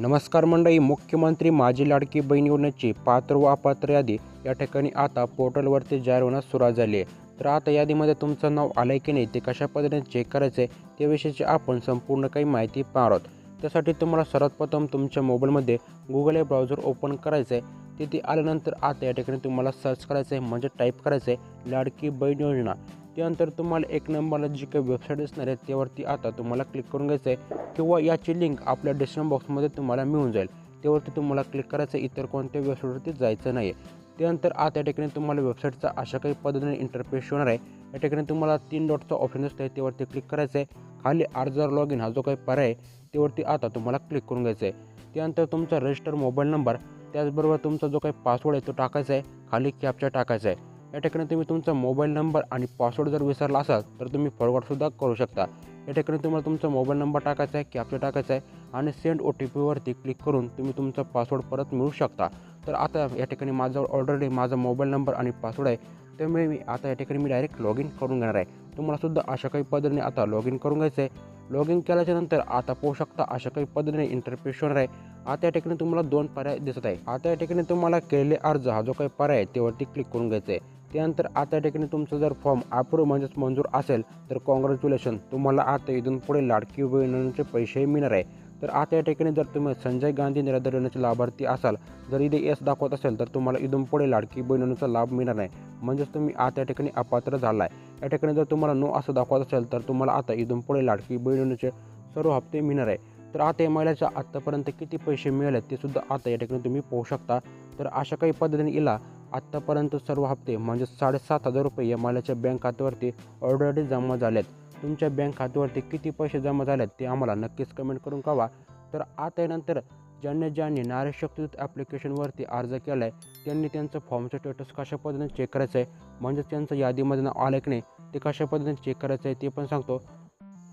नमस्कार मंडळी मुख्यमंत्री माझी लाडकी बहीण योजनेची पात्र व अपात्र यादी. या ठिकाणी आता पोर्टलवरती जाहीर होण्यास सुरुवात झाली आहे. तर आता यादीमध्ये तुमचं नाव आलं आहे की नाही ते कशा पद्धतीने चेक करायचं आहे त्याविषयीची आपण संपूर्ण काही माहिती पाहणार आहोत. त्यासाठी तुम्हाला सर्वात प्रथम तुमच्या मोबाईलमध्ये गुगल हे ब्राउझर ओपन करायचं आहे तिथे आल्यानंतर आता या ठिकाणी तुम्हाला सर्च करायचं आहे म्हणजे टाईप करायचं आहे लाडकी बहीण योजना. त्यानंतर तुम्हाला एक नंबरला जी काही वेबसाईट असणार आहे त्यावरती आता तुम्हाला क्लिक करून घ्यायचं आहे. किंवा याची लिंक आपल्या डिस्क्रिप्शन बॉक्समध्ये तुम्हाला मिळून जाईल. त्यावरती तुम्हाला क्लिक करायचं आहे इतर कोणत्या वेबसाईटवरती जायचं नाही आहे त्यानंतर आता या ठिकाणी तुम्हाला वेबसाईटचा अशा काही पद्धतीने इंटरफेस होणार आहे. या ठिकाणी तुम्हाला तीन डॉटचा ऑप्शन असतो आहे त्यावरती क्लिक करायचं आहे. खाली अर्जदार लॉग इन हा जो काही पर्याय आहे त्यावरती आता तुम्हाला क्लिक करून घ्यायचं आहे. त्यानंतर तुमचा रजिस्टर मोबाईल नंबर त्याचबरोबर तुमचा जो काही पासवर्ड आहे तो टाकायचा आहे. खाली कॅपचा टाकायचा आहे. या ठिकाणी तुम्ही तुमचा मोबाईल नंबर आणि पासवर्ड जर विसरला असाल तर तुम्ही फॉरवर्डसुद्धा करू शकता. या ठिकाणी तुम्हाला तुमचा मोबाईल नंबर टाकायचा आहे कॅप्चर टाकायचा आहे आणि सेंड ओ टी पीवरती क्लिक करून तुम्ही तुमचा पासवर्ड परत मिळू शकता. तर आता या ठिकाणी माझ्याजवळ ऑलरेडी माझा मोबाईल नंबर आणि पासवर्ड आहे त्यामुळे मी आता या ठिकाणी मी डायरेक्ट लॉग इन करून घेणार आहे. तुम्हालासुद्धा अशा काही पद्धतीने आता लॉग इन करून घ्यायचं आहे लॉग इन केल्याच्यानंतर आता पाहू शकता अशा काही पद्धतीने इंटरफेस होणार आहे. आता या ठिकाणी तुम्हाला दोन पर्याय दिसत आहे. आता या ठिकाणी तुम्हाला केलेले अर्ज हा जो काही पर्याय आहे त्यावरती क्लिक करून घ्यायचा आहे त्यानंतर आता या ठिकाणी तुमचा जर फॉर्म अप्रूव्ह म्हणजेच मंजूर असेल तर कॉंग्रॅच्युलेशन तुम्हाला आता इथून पुढे लाडकी बहिणीचे पैसेही मिळणार आहे. तर आता या ठिकाणी जर तुम्ही संजय गांधी निराधार योजनेचे लाभार्थी असाल जर इथे एस दाखवत असेल तर तुम्हाला इथून पुढे लाडकी बहिणीचा लाभ मिळणार नाही. म्हणजेच तुम्ही आता या ठिकाणी अपात्र झाला आहे या ठिकाणी जर तुम्हाला नो असं दाखवत असेल तर तुम्हाला आता इथून पुढे लाडकी बहिणीचे सर्व हप्ते मिळणार आहे. तर आता या महिलाच्या आत्तापर्यंत किती पैसे मिळाले ते सुद्धा आता या ठिकाणी तुम्ही पाहू शकता. तर अशा काही पद्धतीने इला आत्तापर्यंत सर्व हप्ते म्हणजे साडेसात हजार रुपये या महिलाच्या बँक खात्यावरती ऑलरेडी जमा झालेत. तुमच्या बँक खात्यावरती किती पैसे जमा झालेत ते आम्हाला नक्कीच कमेंट करून कळवा. तर आता यानंतर ज्यांनी ज्यांनी नारी शक्तीदूत ॲप्लिकेशनवरती अर्ज केला आहे त्यांनी त्यांचं फॉर्मचं स्टेटस कशा पद्धतीने चेक करायचं आहे म्हणजे त्यांचं यादीमध्ये नाव आलं की नाही ते कशा पद्धतीने चेक करायचं आहे ते पण सांगतो.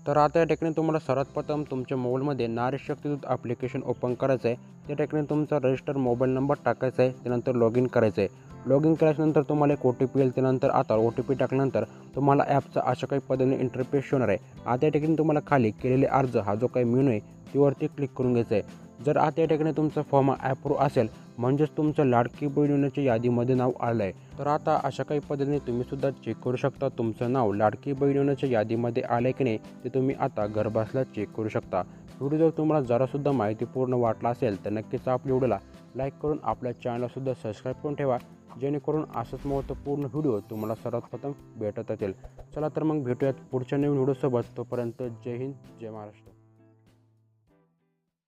तर आता या ठिकाणी तुम्हाला सर्वात प्रथम तुमच्या मोबाईलमध्ये नारी शक्तीदूत ॲप्लिकेशन ओपन करायचं आहे. त्या ठिकाणी तुमचा रजिस्टर मोबाईल नंबर टाकायचा आहे त्यानंतर लॉग इन करायचं आहे. लॉग इन केल्यानंतर तुम्हाला एक ओ टी पी येईल त्यानंतर आता ओ टी पी टाकल्यानंतर तुम्हाला ॲपचा अशा काही पद्धतीने इंटरफेस होणार आहे. आता या ठिकाणी तुम्हाला खाली केलेले अर्ज हा जो काही मेनू आहे त्यावरती क्लिक करून घ्यायचं आहे. जर आता या ठिकाणी तुमचा फॉर्म ॲप्रूव्ह असेल म्हणजेच तुमचं लाडकी बहीण योजनेच्या यादीमध्ये नाव आलं आहे तर आता अशा काही पद्धतीने तुम्ही सुद्धा चेक करू शकता तुमचं नाव लाडकी बहीण योजनेच्या यादीमध्ये आलं आहे की नाही ते तुम्ही आता घरबसल्या चेक करू शकता. व्हिडिओ जर तुम्हाला जरासुद्धा माहितीपूर्ण वाटला असेल तर नक्कीच आपल्या व्हिडिओला लाईक करून आपल्या चॅनलसुद्धा सबस्क्राईब करून ठेवा. जेणेकरून असंच महत्त्वपूर्ण व्हिडिओ तुम्हाला सर्वात प्रथम भेटत असेल. चला तर मग भेटूयात पुढच्या नवीन व्हिडिओसोबत. तोपर्यंत जय हिंद जय महाराष्ट्र.